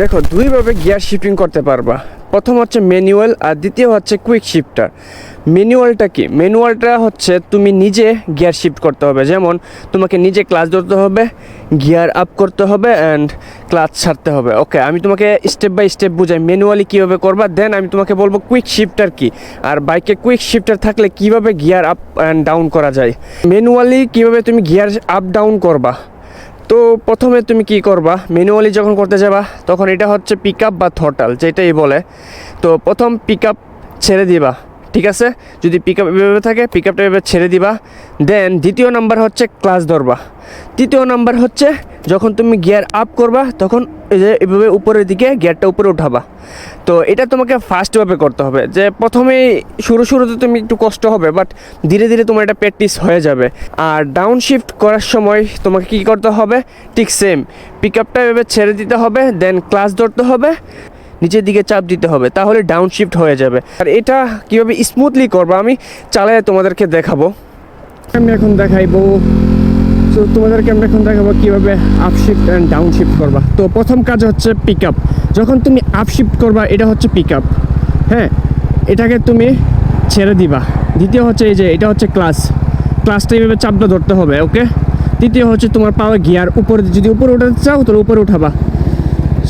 দেখো, দুইভাবে gear shifting করতে পারবা। প্রথম হচ্ছে ম্যানুয়াল আর দ্বিতীয় হচ্ছে কুইক শিফটার ম্যানুয়ালটা কি? ম্যানুয়ালটা হচ্ছে তুমি নিজে গিয়ার শিফট করতে হবে। যেমন, তোমাকে নিজে ক্লাস ধরতে হবে গিয়ার আপ করতে হবে অ্যান্ড ক্লাচ ছাড়তে হবে। ওকে আমি তোমাকে স্টেপ বাই স্টেপ বুঝাই ম্যানুয়ালি কীভাবে করবা। দেন আমি তোমাকে বলব কুইক শিফটার কি? আর বাইকে কুইক শিফটার থাকলে কীভাবে গিয়ার আপ অ্যান্ড ডাউন করা যায়? ম্যানুয়ালি কীভাবে তুমি গিয়ার আপ ডাউন করবা? তো প্রথমে তুমি কি করবা? ম্যানুয়ালি যখন করতে যাবা, তখন এটা হচ্ছে পিক আপ বা থটাল যেটাই বলে। তো প্রথম পিক আপ ছেড়ে দিবা, ঠিক আছে? যদি পিক আপ এভাবে থাকে পিক আপটা এভাবে ছেড়ে দিবা। দেন দ্বিতীয় নাম্বার হচ্ছে ক্লাস ধরবা। তৃতীয় নাম্বার হচ্ছে যখন তুমি গিয়ার আপ করবা, তখন এভাবে উপরের দিকে গিয়ারটা উপরে উঠাবা। তো এটা তোমাকে ফাস্টভাবে করতে হবে। যে প্রথমেই শুরু শুরুতে তুমি একটু কষ্ট হবে বাট ধীরে ধীরে তোমার এটা প্র্যাকটিস হয়ে যাবে। আর ডাউন শিফট করার সময় তোমাকে কী করতে হবে? ঠিক সেম পিক আপটা এভাবে ছেড়ে দিতে হবে দেন ক্লাস ধরতে হবে, নিচের দিকে চাপ দিতে হবে, তাহলে ডাউন শিফট হয়ে যাবে। আর এটা কীভাবে স্মুথলি করব আমি চালায় তোমাদেরকে দেখাবো। আমি এখন দেখাইবো, তো তোমাদেরকে আমরা এখন দেখাবো কীভাবে up shift and down shift করবা। তো প্রথম কাজ হচ্ছে পিক আপ যখন তুমি আপ শিফট করবা, এটা হচ্ছে পিক আপ হ্যাঁ? এটাকে তুমি ছেড়ে দিবা। দ্বিতীয় হচ্ছে এই যে, এটা হচ্ছে ক্লাস ক্লাসটা এইভাবে চাপটা ধরতে হবে ওকে তৃতীয় হচ্ছে তোমার পাওয়ার গিয়ার উপরে যদি উপরে উঠাতে চাও, তাহলে উপরে উঠাবা।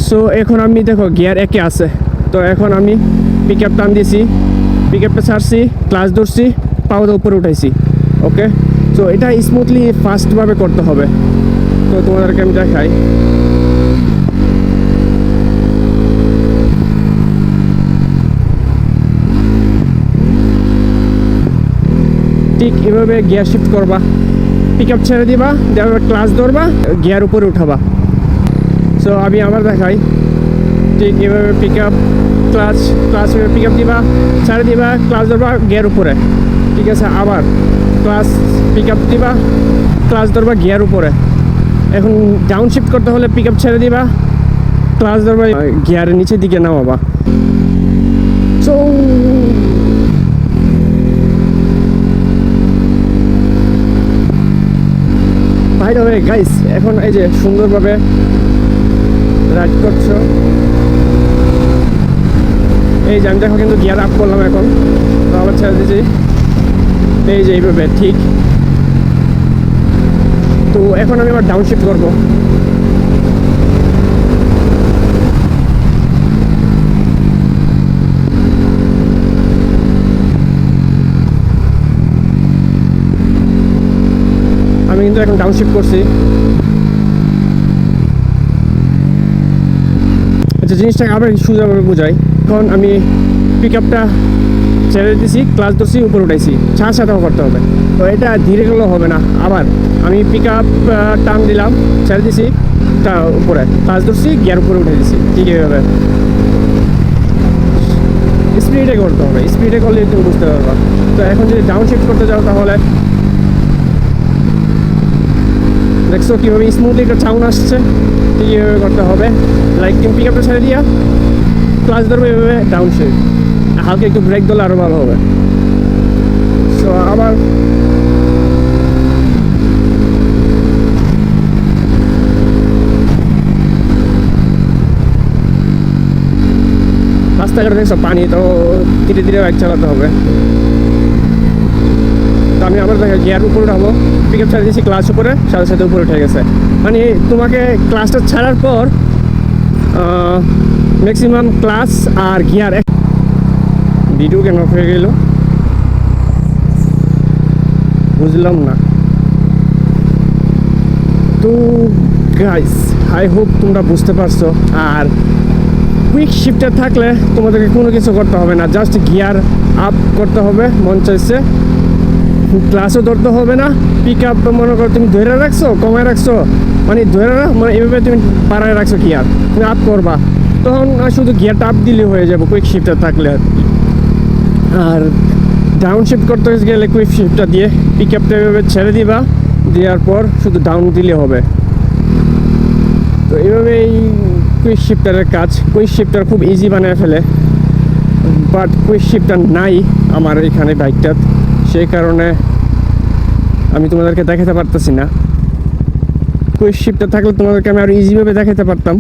সো এখন আমি দেখো গিয়ার একে আছে। তো এখন আমি পিক আপ টান দিয়েছি পিক আপটা ছাড়ছি ক্লাস ধরছি পাওয়াটা উপরে উঠাইছি ওকে সো এটা স্মুথলি ফাস্টভাবে করতে হবে। তো তোমাদেরকে আমি দেখাই ঠিক এভাবে গিয়ার শিফট করবা? পিক আপ ছেড়ে দিবা, দেওয়ার ক্লাস ধরবা গিয়ার উপরে উঠাবা। সো আমি আবার দেখাই ঠিক এভাবে pick up clutch clutch pick up দিবা, ছাড়ে দিবা ক্লাস ধরবা গিয়ার উপরে। ঠিক আছে, আবার ক্লাস পিক আপ দিবা ক্লাস ধরবা গিয়ার উপরে। এখন ডাউন শিফট করতে হলে পিক আপ ছেড়ে দিবা ক্লাস ধরবা গিয়ারের নিচের দিকে নামাবা। সো বাইরে হবে গাইস এখন এই যে সুন্দরভাবে রাইড করছ। এই যে আমি দেখো কিন্তু গিয়ার আপ করলাম এখন। তো আবার ছেড়ে দিয়েছি। এই যে এইভাবে, ঠিক। তো এখন আমি আবার ডাউনশিফট করব। এখন ডাউন শিফট করছি। আচ্ছা জিনিসটাকে আবার সোজাভাবে বোঝাই। এখন আমি পিক আপটা ছেড়ে দিছি ক্লাস ধরছি, উপরে উঠাইছি। ছাড় সাথেও করতে হবে। তো এটা ধীরে গেলেও হবে না। আবার আমি পিক আপ টান দিলাম, ছেড়ে দিছি, তা উপরে। ক্লাস ধরছি গিয়ার উপরে উঠে দিছি, ঠিক এইভাবে। স্পিডে করতে হবে। স্পিডে করলে তুমি বুঝতে পারবা। তো এখন যদি ডাউন শিফট করতে যাও তাহলে দেখছ কীভাবে স্মুথলি একটা সাউন্ড আসছে? ঠিক এইভাবে করতে হবে। লাইক তুমি পিক আপটা ছেড়ে দিয়া ক্লাস ধরবে এভাবে ডাউন শিফট হালকা একটু ব্রেক দিলে আরও ভালো হবে। সো আবার রাস্তাঘাটে দেখছ, পানি তো ধীরে ধীরে বাইক চালাতে হবে। তো আমি দেখা গিয়ার উপরে উঠাবো। পিক আপ ছাড়া দিয়েছি ক্লাস উপরে সাথে সাথে উপরে উঠে গেছে। মানে তোমাকে ক্লাসটা ছাড়ার পর ম্যাক্সিমাম ক্লাস আর গিয়ার ভিডিও কেন হয়ে গেল। বুঝলাম না। তো গাইস আই হোপ তোমরা বুঝতে পারছ। আর কুইক শিফটার থাকলে তোমাদেরকে কোনো কিছু করতে হবে না। জাস্ট গিয়ার আপ করতে হবে, মন চাইছে। ক্লাসও ধরতে হবে না পিক আপ মনে করো তুমি ধরে রাখছো, কমায় রাখছো মানে ধরে রাখ মানে এভাবে তুমি পাড়ায় রাখছো কি আর, তুমি আপ করবা। তখন শুধু গিয়ারটা আপ দিলে হয়ে যাবে কুইক শিফটার থাকলে আর আর ডাউন শিফট করতে গেলে কুইক শিফটটা দিয়ে পিক আপটা এভাবে ছেড়ে দিবা, দেওয়ার পর শুধু ডাউন দিলে হবে। তো এইভাবে এই কুইক শিফটারের কাজ কুইক শিফটার খুব ইজি বানায় ফেলে। বাট কুইক শিফটার নাই আমার এখানে বাইকটার সেই কারণে আমি তোমাদেরকে দেখাতে পারতেছি না। কুইক শিপটা থাকলে তোমাদেরকে আমি আরও ইজিভাবে দেখাতে পারতাম।